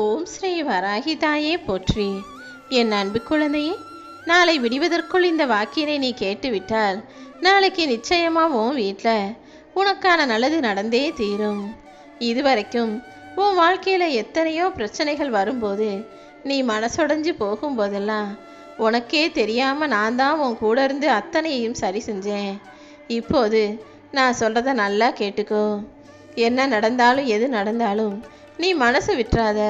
ஓம் ஸ்ரீ வராகி தாயே போற்றி. என் அன்பு குழந்தையே நாளை விடுவதற்குள் இந்த வாக்கினை நீ கேட்டுவிட்டால் நாளைக்கு நிச்சயமாக உன் வீட்டில் உனக்கான நல்லது நடந்தே தீரும். இதுவரைக்கும் உன் வாழ்க்கையில் எத்தனையோ பிரச்சனைகள் வரும்போது நீ மனசொடைஞ்சு போகும்போதெல்லாம் உனக்கே தெரியாமல் நான் தான் உன் கூட இருந்து அத்தனையையும் சரி செஞ்சேன். இப்போது நான் சொல்கிறத நல்லா கேட்டுக்கோ. என்ன நடந்தாலும் எது நடந்தாலும் நீ மனசை விட்டுறாத.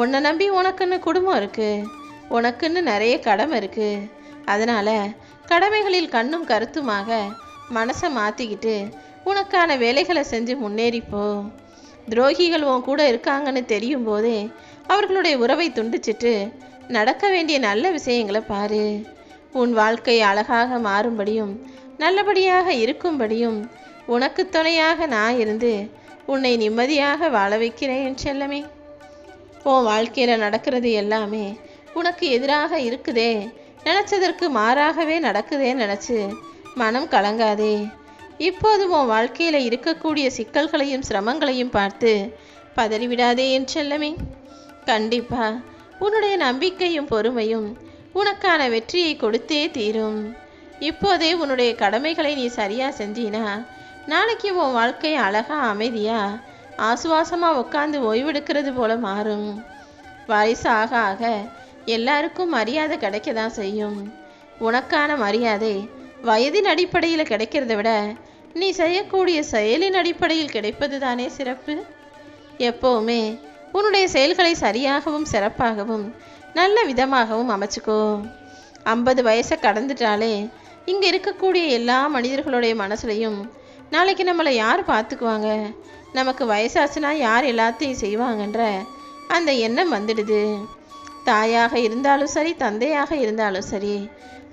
உன்னை நம்பி உனக்குன்னு குடும்பம் இருக்கு. உனக்குன்னு நிறைய கடமை இருக்குது அதனால் கடமைகளில் கண்ணும் கருத்துமாக மனசை மாற்றிக்கிட்டு உனக்கான வேலைகளை செஞ்சு முன்னேறிப்போ துரோகிகள் உன் கூட இருக்காங்கன்னு தெரியும் போதே அவர்களுடைய உறவை துண்டிச்சிட்டு நடக்க வேண்டிய நல்ல விஷயங்களை பாரு. உன் வாழ்க்கை அழகாக மாறும்படியும் நல்லபடியாக இருக்கும்படியும் உனக்கு துணையாக நான் இருந்து உன்னை நிம்மதியாக வாழ வைக்கிறேன் செல்லமே. உன் வாழ்க்கையில் நடக்கிறது எல்லாமே உனக்கு எதிராக இருக்குதே. நினச்சதற்கு மாறாகவே நடக்குதே நினச்சி மனம் கலங்காதே. இப்போது உன் வாழ்க்கையில் இருக்கக்கூடிய சிக்கல்களையும் சிரமங்களையும் பார்த்து பதறிவிடாதே என் செல்லமே. கண்டிப்பா உன்னுடைய நம்பிக்கையும் பொறுமையும் உனக்கான வெற்றியை கொடுத்தே தீரும். இப்போதே உன்னுடைய கடமைகளை நீ சரியாக செஞ்சினா நாளைக்கு உன் வாழ்க்கை அழகா அமைதியாக ஆசுவாசமாக உட்காந்து ஓய்வெடுக்கிறது போல மாறும். வயசு ஆக ஆக எல்லாருக்கும் மரியாதை கிடைக்க தான் செய்யும். உனக்கான மரியாதை வயதின் அடிப்படையில் கிடைக்கிறத விட நீ செய்யக்கூடிய செயலின் அடிப்படையில் கிடைப்பது தானே சிறப்பு? எப்போவுமே உன்னுடைய செயல்களை சரியாகவும் சிறப்பாகவும் நல்ல விதமாகவும் அமைச்சுக்கோ. ஐம்பது வயசை கடந்துட்டாலே இங்கே இருக்கக்கூடிய எல்லா மனிதர்களுடைய மனசுலையும் நாளைக்கு நம்மளை யார் பார்த்துக்குவாங்க? நமக்கு வயசாச்சுன்னா யார் எல்லாத்தையும் செய்வாங்கன்ற அந்த எண்ணம் வந்துடுது. தாயாக இருந்தாலும் சரி தந்தையாக இருந்தாலும் சரி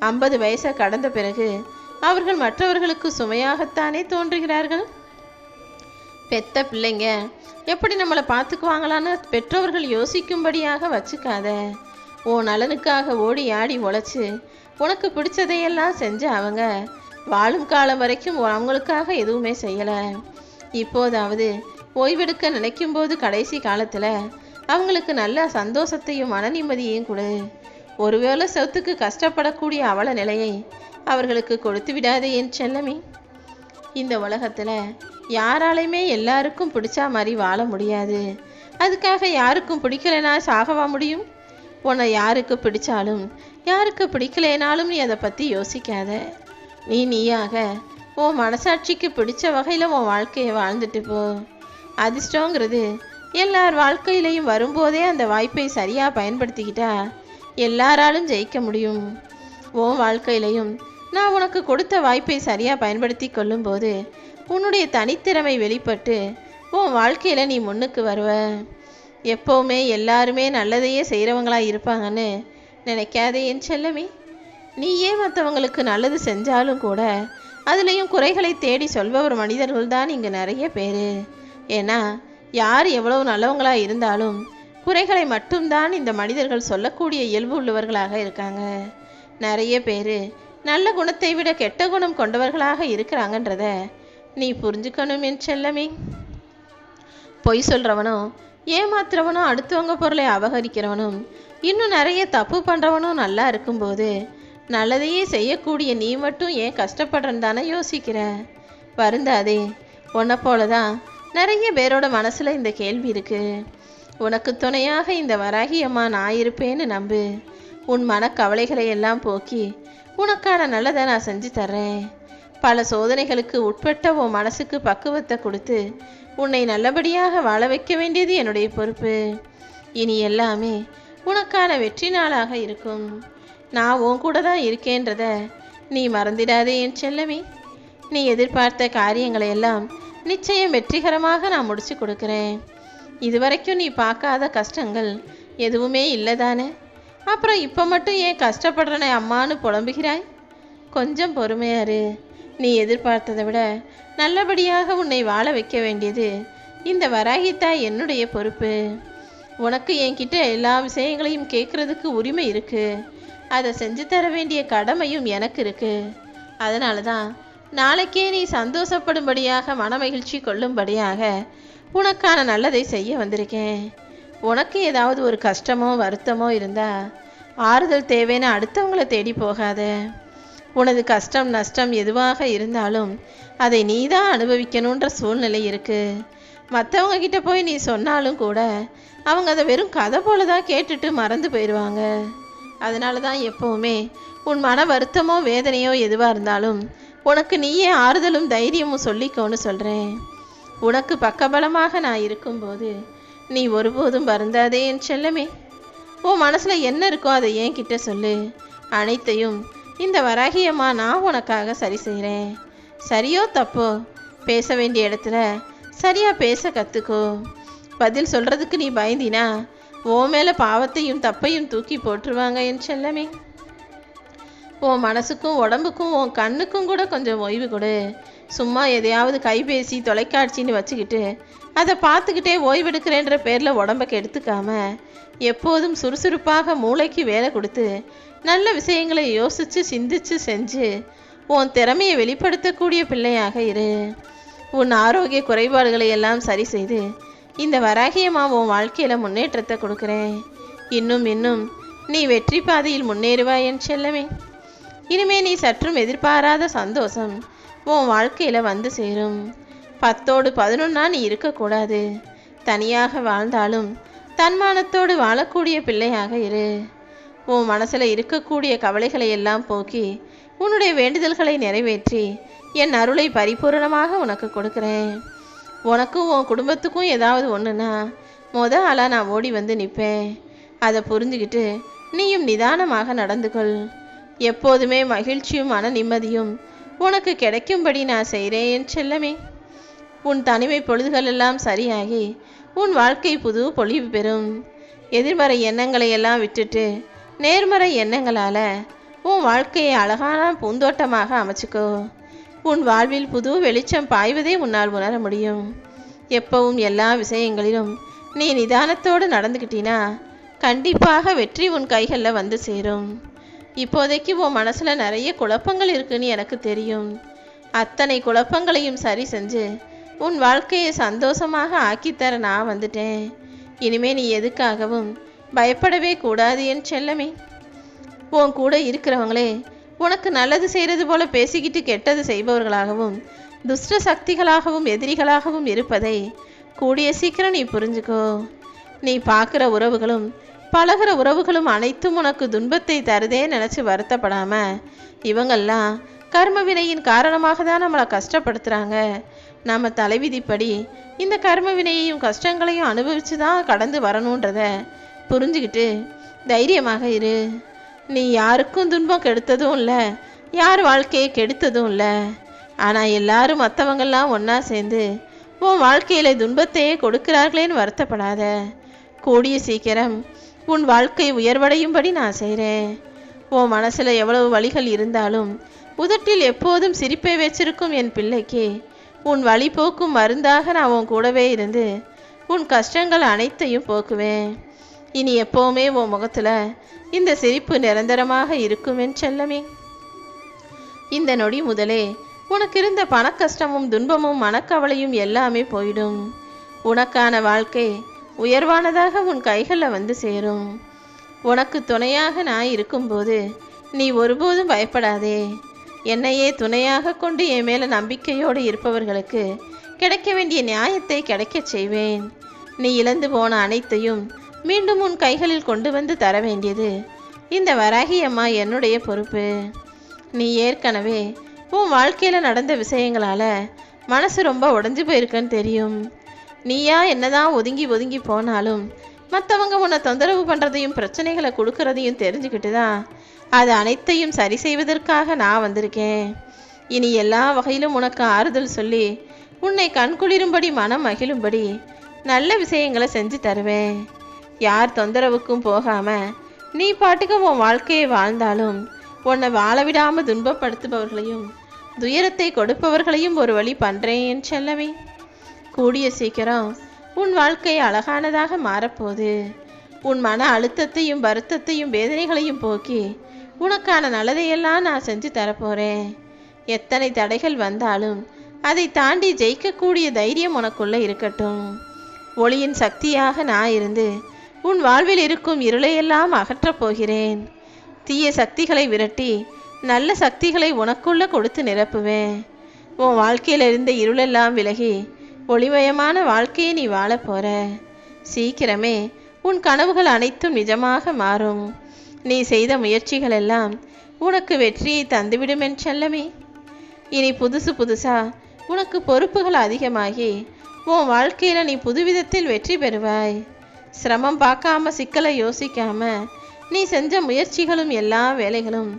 ஐம்பது வயசை கடந்த பிறகு அவர்கள் மற்றவர்களுக்கு சுமையாகத்தானே தோன்றுகிறார்கள்? பெத்த பிள்ளைங்க எப்படி நம்மளை பார்த்துக்குவாங்களான்னு பெற்றோர்கள் யோசிக்கும்படியாக வச்சுக்காத. உன் நலனுக்காக ஓடி ஆடி உழைச்சி உனக்கு பிடிச்சதையெல்லாம் செஞ்ச அவங்க வாழும் காலம் வரைக்கும் அவங்களுக்காக எதுவுமே செய்யலை. இப்போதாவது ஓய்வெடுக்க நினைக்கும் போது கடைசி காலத்தில் அவங்களுக்கு நல்ல சந்தோஷத்தையும் மன நிம்மதியையும் கொடு. ஒருவேளை சொத்துக்கு கஷ்டப்படக்கூடிய அவல நிலையை அவர்களுக்கு கொடுத்து விடாதே என் செல்லமே. இந்த உலகத்தில் யாராலையுமே எல்லாருக்கும் பிடிச்சா மாதிரி வாழ முடியாது. அதுக்காக யாருக்கும் பிடிக்கலைனா சாகவா முடியும்? உன்னை யாருக்கு பிடிச்சாலும் யாருக்கு பிடிக்கலைனாலும் நீ அதை பற்றி யோசிக்காத. நீ நீயாக. உன் மனசாட்சிக்கு பிடிச்ச வகையில் உன் வாழ்க்கையை வாழ்ந்துட்டு போ. அதிர்ஷ்டங்கிறது. எல்லார் வாழ்க்கையிலையும் வரும்போதே அந்த வாய்ப்பை சரியாக பயன்படுத்திக்கிட்டா எல்லாராலும் ஜெயிக்க முடியும். உன் வாழ்க்கையிலையும். நான் உனக்கு கொடுத்த வாய்ப்பை சரியாக பயன்படுத்தி கொள்ளும்போது உன்னுடைய தனித்திறமை வெளிப்பட்டு உன் வாழ்க்கையில் நீ முன்னுக்கு வருவ. எப்போவுமே எல்லாருமே நல்லதையே செய்கிறவங்களாக இருப்பாங்கன்னு நினைக்காதே என் செல்லமே. நீயே மற்றவங்களுக்கு நல்லது செஞ்சாலும் கூட அதுலேயும் குறைகளை தேடி சொல்பவர் மனிதர்கள் தான் இங்கே நிறைய பேர். ஏன்னா யார் எவ்வளவு நல்லவங்களாக இருந்தாலும் குறைகளை மட்டும்தான் இந்த மனிதர்கள் சொல்லக்கூடிய இயல்பு உள்ளவர்களாக இருக்காங்க. நிறைய பேர் நல்ல குணத்தை விட கெட்ட குணம் கொண்டவர்களாக இருக்கிறாங்கன்றத நீ புரிஞ்சுக்கணும் என் செல்லமே. பொய் சொல்கிறவனும் ஏமாத்துறவனும் அடுத்தவங்க பொருளை அபகரிக்கிறவனும் இன்னும் நிறைய தப்பு பண்ணுறவனும் நல்லா இருக்கும்போது நல்லதையே செய்யக்கூடிய நீ மட்டும் ஏன் கஷ்டப்படுறன்னு தானே யோசிக்கிற? வருந்தாதே உன்னை போல தான் நிறைய பேரோட மனசில் இந்த கேள்வி இருக்குது உனக்கு துணையாக இந்த வராகியம்மா நான் இருப்பேன்னு நம்பு. உன் மனக்கவலைகளை எல்லாம் போக்கி உனக்கான நல்லதை நான் செஞ்சு தர்றேன். பல சோதனைகளுக்கு உட்பட்ட உன் மனசுக்கு பக்குவத்தை கொடுத்து உன்னை நல்லபடியாக வாழ வைக்க வேண்டியது என்னுடைய பொறுப்பு. இனி எல்லாமே உனக்கான வெற்றி நாளாக இருக்கும். நான் உன் கூட தான் இருக்கேன்றத நீ மறந்திடாதே என் செல்லமே. நீ எதிர்பார்த்த காரியங்களை எல்லாம் நிச்சயம் வெற்றிகரமாக நான் முடிச்சு கொடுக்குறேன். இதுவரைக்கும் நீ பார்க்காத கஷ்டங்கள் எதுவுமே இல்லைதானே? அப்புறம் இப்போ மட்டும் ஏன் கஷ்டப்படுறனே அம்மான்னு புலம்புகிறாய்? கொஞ்சம் பொறுமையாரு நீ எதிர்பார்த்ததை விட நல்லபடியாக உன்னை வாழ வைக்க வேண்டியது இந்த வராகித்தா என்னுடைய பொறுப்பு. உனக்கு என்கிட்ட எல்லா விஷயங்களையும் கேட்குறதுக்கு உரிமை இருக்குது அதை செஞ்சு தர வேண்டிய கடமையும் எனக்கு இருக்கு. அதனால தான் நாளைக்கே நீ சந்தோஷப்படும்படியாக மனமகிழ்ச்சி கொள்ளும்படியாக உனக்கான நல்லதை செய்ய வந்திருக்கேன். உனக்கு ஏதாவது ஒரு கஷ்டமோ வருத்தமோ இருந்தா ஆறுதல் தேவைன்னு அடுத்தவங்கள தேடி போகாத. உனது கஷ்டம் நஷ்டம் எதுவாக இருந்தாலும் அதை நீ தான் அனுபவிக்கணுன்ற சூழ்நிலை இருக்கு. மற்றவங்க கிட்ட போய் நீ சொன்னாலும் கூட அவங்க அதை வெறும் கதை போல தான் கேட்டுட்டு மறந்து போயிடுவாங்க அதனால தான் எப்போவுமே உன் மன வருத்தமோ வேதனையோ எதுவாக இருந்தாலும் உனக்கு நீயே ஆறுதலும் தைரியமும் சொல்லிக்கோன்னு சொல்கிறேன் உனக்கு பக்கபலமாக நான் இருக்கும்போது நீ ஒருபோதும் வருந்தாதே என் செல்லமே. உன் மனசில் என்ன இருக்கோ அதை ஏன் கிட்ட சொல்லு. அனைத்தையும் இந்த வராகியம்மா நான் உனக்காக சரி செய்கிறேன் சரியோ தப்போ? பேச வேண்டிய இடத்துல சரியாக பேச கற்றுக்கோ பதில் சொல்கிறதுக்கு நீ பயந்தினா உன் மேலே பாவத்தையும் தப்பையும் தூக்கி போட்டுருவாங்க என் செல்லமே. உன் மனசுக்கும் உடம்புக்கும் உன் கண்ணுக்கும் கூட கொஞ்சம் ஓய்வு கொடு. சும்மா எதையாவது கைபேசி தொலைக்காட்சின்னு வச்சுக்கிட்டு அதை பார்த்துக்கிட்டே ஓய்வெடுக்கிறேன்ற பேரில் உடம்ப கெடுத்துக்காம எப்போதும் சுறுசுறுப்பாக மூளைக்கு வேலை கொடுத்து நல்ல விஷயங்களை யோசித்து சிந்திச்சு செஞ்சு உன் திறமையை வெளிப்படுத்தக்கூடிய பிள்ளையாக இரு. உன் ஆரோக்கிய குறைபாடுகளை எல்லாம் சரி செய்து இந்த வராகியமா உன் வாழ்க்கையில் முன்னேற்றத்தை கொடுக்குறேன். இன்னும் இன்னும் நீ வெற்றி பாதையில் முன்னேறுவாய் என் செல்லமே. இனிமே நீ சற்றும் எதிர்பாராத சந்தோஷம் உன் வாழ்க்கையில் வந்து சேரும். பத்தோடு பதினொன்னா நீ இருக்கக்கூடாது. தனியாக வாழ்ந்தாலும் தன்மானத்தோடு வாழக்கூடிய பிள்ளையாக இரு. உன் மனசில் இருக்கக்கூடிய கவலைகளை எல்லாம் போக்கி உன்னுடைய வேண்டுதல்களை நிறைவேற்றி என் அருளை பரிபூரணமாக உனக்கு கொடுக்குறேன். உனக்கும் உன் குடும்பத்துக்கும் ஏதாவது ஒன்றுனா மொத ஆளாக நான் ஓடி வந்து நிற்பேன் அதை புரிஞ்சுக்கிட்டு நீயும் நிதானமாக நடந்து கொள் எப்போதுமே மகிழ்ச்சியும் மன நிம்மதியும் உனக்கு கிடைக்கும்படி நான் செய்கிறேன் செல்லமே. உன் தனிமை பொழுதுகளெல்லாம் சரியாகி உன் வாழ்க்கை புது பொழிவு பெறும். எதிர்மறை எண்ணங்களை எல்லாம் விட்டுட்டு நேர்மறை எண்ணங்களால் உன் வாழ்க்கையை அழகான பூந்தோட்டமாக அமைச்சுக்கோ. உன் வாழ்வில் புது வெளிச்சம் பாய்வதே உன்னால் உணர முடியும். எப்பவும் எல்லா விஷயங்களிலும் நீ நிதானத்தோடு நடந்துக்கிட்டினா கண்டிப்பாக வெற்றி உன் கைகளில் வந்து சேரும். இப்போதைக்கு உன் மனசில் நிறைய குழப்பங்கள் இருக்குன்னு எனக்கு தெரியும். அத்தனை குழப்பங்களையும் சரி செஞ்சு உன் வாழ்க்கையை சந்தோஷமாக ஆக்கித்தர நான் வந்துட்டேன். இனிமே நீ எதுக்காகவும் பயப்படவே கூடாது என் செல்லமே. உன் கூட இருக்கிறவங்களே உனக்கு நல்லது செய்கிறது போல பேசிக்கிட்டு கெட்டது செய்பவர்களாகவும் துஷ்ட சக்திகளாகவும் எதிரிகளாகவும் இருப்பதை கூடிய சீக்கிரம் நீ புரிஞ்சுக்கோ. நீ பார்க்குற உறவுகளும் பழகுற உறவுகளும் அனைத்தும் உனக்கு துன்பத்தை தருதே நினச்சி வருத்தப்படாம இவங்கெல்லாம் கர்ம வினையின் காரணமாக தான் நம்மளை கஷ்டப்படுத்துகிறாங்க நம்ம தலைவிதிப்படி இந்த கர்ம வினையையும் கஷ்டங்களையும் அனுபவித்து தான் கடந்து வரணுன்றத புரிஞ்சுக்கிட்டு தைரியமாக இரு. நீ யாருக்கும் துன்பம் கெடுத்ததும் இல்லை. யார் வாழ்க்கையை கெடுத்ததும் இல்லை. ஆனால் எல்லாரும் மற்றவங்கெல்லாம் ஒன்றா சேர்ந்து உன் வாழ்க்கையில் துன்பத்தையே கொடுக்கிறார்களேன்னு வருத்தப்படாத. கூடிய சீக்கிரம் உன் வாழ்க்கை உயர்வடையும்படி நான் செய்கிறேன் உன் மனசில் எவ்வளவு வழிகள் இருந்தாலும் உதட்டில் எப்போதும் சிரிப்பை வச்சிருக்கும் என் பிள்ளைக்கு உன் வழி போக்கும் மருந்தாக நான் உன் கூடவே இருந்து உன் கஷ்டங்கள் அனைத்தையும் போக்குவேன். இனி எப்போவுமே உன் முகத்தில் இந்த சிரிப்பு நிரந்தரமாக இருக்கும் என் செல்லமே. இந்த நொடி முதலே உனக்கு இருந்த பணக்கஷ்டமும் துன்பமும் மனக்கவலையும் எல்லாமே போயிடும். உனக்கான வாழ்க்கை உயர்வானதாக உன் கைகளில் வந்து சேரும். உனக்கு துணையாக நான் இருக்கும்போது நீ ஒருபோதும் பயப்படாதே. என்னையே துணையாக கொண்டு என் மேலே நம்பிக்கையோடு இருப்பவர்களுக்கு கிடைக்க வேண்டிய நியாயத்தை கிடைக்கச் செய்வேன். நீ இழந்து போன அனைத்தையும் மீண்டும் உன் கைகளில் கொண்டு வந்து தர வேண்டியது. இந்த வராகி அம்மா என்னுடைய பொறுப்பு. நீ ஏற்கனவே உன் வாழ்க்கையில் நடந்த விஷயங்களால் மனசு ரொம்ப உடஞ்சி போயிருக்குன்னு தெரியும். நீயா என்னதான் ஒதுங்கி ஒதுங்கி போனாலும் மற்றவங்க உன்னை தொந்தரவு பண்ணுறதையும் பிரச்சனைகளை கொடுக்கறதையும் தெரிஞ்சுக்கிட்டு தான் அது அனைத்தையும் சரி செய்வதற்காக நான் வந்திருக்கேன். இனி எல்லா வகையிலும் உனக்கு ஆறுதல் சொல்லி உன்னை கண்குளிரும்படி மனம் மகிழும்படி நல்ல விஷயங்களை செஞ்சு தருவேன். யார் தொந்தரவுக்கும் போகாம நீ பாட்டுக்கு உன் வாழ்க்கையை வாழ்ந்தாலும் உன்னை வாழ விடாம துன்பப்படுத்துபவர்களையும் துயரத்தை கொடுப்பவர்களையும் ஒரு வழி பண்றேன் செல்லவே. கூடிய சீக்கிரம் உன் வாழ்க்கை அழகானதாக மாறப்போகுது உன் மன அழுத்தத்தையும் வருத்தத்தையும் வேதனைகளையும் போக்கி உனக்கான நல்லதையெல்லாம் நான் செஞ்சு தரப்போறேன். எத்தனை தடைகள் வந்தாலும் அதை தாண்டி ஜெயிக்கக்கூடிய தைரியம் உனக்குள்ள இருக்கட்டும். ஒளியின் சக்தியாக நான் இருந்து உன் வாழ்வில் இருக்கும் இருளையெல்லாம் அகற்றப் போகிறேன். தீய சக்திகளை விரட்டி நல்ல சக்திகளை உனக்குள்ள கொடுத்து நிரப்புவேன். உன் வாழ்க்கையில் இருந்த இருளெல்லாம் விலகி ஒளிமயமான வாழ்க்கையை நீ வாழப் போற. சீக்கிரமே உன் கனவுகள் அனைத்தும் நிஜமாக மாறும். நீ செய்த முயற்சிகள் எல்லாம் உனக்கு வெற்றியை தந்துவிடும் என் செல்லமே. இனி புதுசு புதுசா உனக்கு பொறுப்புகள் அதிகமாகி உன் வாழ்க்கையில நீ புதுவிதத்தில் வெற்றி பெறுவாய். சிரமம் பார்க்காம சிக்கலை யோசிக்காம நீ செஞ்ச முயற்சிகளும் எல்லா வேலைகளும்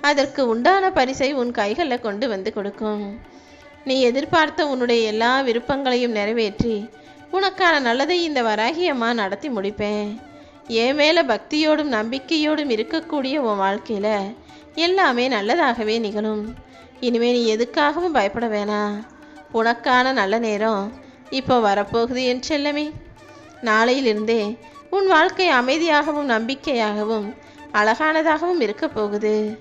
அதற்கு உண்டான பரிசை உன் கைகளில் கொண்டு வந்து கொடுக்கும். நீ எதிர்பார்த்த உன்னுடைய எல்லா விருப்பங்களையும் நிறைவேற்றி உனக்கான நல்லதை இந்த வராகியம்மா நடத்தி முடிப்பேன். என் மேலே பக்தியோடும் நம்பிக்கையோடும் இருக்கக்கூடிய உன் வாழ்க்கையில் எல்லாமே நல்லதாகவே நிகழும். இனிமே நீ எதுக்காகவும் பயப்பட வேணாம். உனக்கான நல்ல நேரம் இப்போ வரப்போகுது என் செல்லமே. நாளையிலிருந்தே உன் வாழ்க்கை அமைதியாகவும் நம்பிக்கையாகவும் அழகானதாகவும் இருக்க போகுது.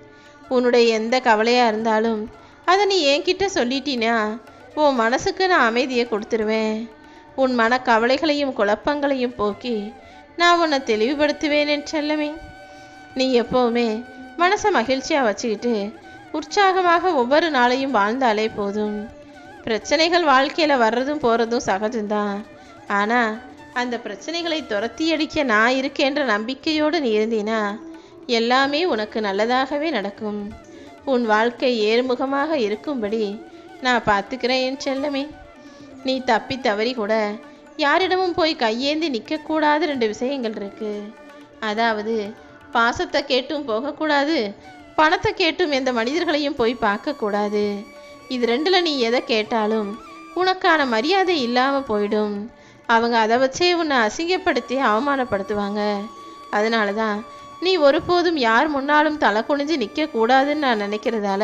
உன்னுடைய எந்த கவலையாக இருந்தாலும் அதை நீ என்கிட்ட சொல்லிட்டீனா உன் மனசுக்கு நான் அமைதியை கொடுத்துருவேன். உன் மன கவலைகளையும் குழப்பங்களையும் போக்கி நான் உன்னை தெளிவுபடுத்துவேன் என் செல்லமே. நீ எப்போவுமே மனசை மகிழ்ச்சியாக வச்சுக்கிட்டு உற்சாகமாக ஒவ்வொரு நாளையும் வாழ்ந்தாலே போதும். பிரச்சனைகள் வாழ்க்கையில் வர்றதும் போகிறதும் சகஜம்தான். ஆனால் அந்த பிரச்சனைகளை துரத்தி அடிக்க நான் இருக்கேன்ற நம்பிக்கையோடு நீ இருந்தீனா எல்லாமே உனக்கு நல்லதாகவே நடக்கும். உன் வாழ்க்கை ஏறுமுகமாக இருக்கும்படி நான் பார்த்துக்கிறேன் என் செல்லமே. நீ தப்பி தவறி கூட யாரிடமும் போய் கையேந்தி நிற்கக்கூடாத ரெண்டு விஷயங்கள் இருக்கு. அதாவது பாசத்தை கேட்டும் போகக்கூடாது பணத்தை கேட்டும் எந்த மனிதர்களையும் போய் பார்க்கக்கூடாது. இது ரெண்டில் நீ எதை கேட்டாலும் உனக்கான மரியாதை இல்லாமல் போயிடும். அவங்க அதை வச்சே உன்னை அசிங்கப்படுத்தி அவமானப்படுத்துவாங்க. அதனால தான் நீ ஒருபோதும் யார் முன்னாலும் தலை குனிஞ்சு நிற்கக்கூடாதுன்னு நான் நினைக்கிறதால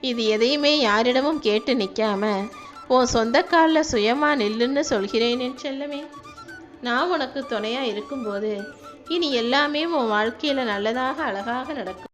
இது எதையுமே யாரிடமும் கேட்டு நிற்காம உன் சொந்த காலில் சுயமாக நில்லுன்னு சொல்கிறேன் செல்லமே. நான் உனக்கு துணையாக இருக்கும்போது இனி எல்லாமே உன் வாழ்க்கையில் நல்லதாக அழகாக நடக்கும்.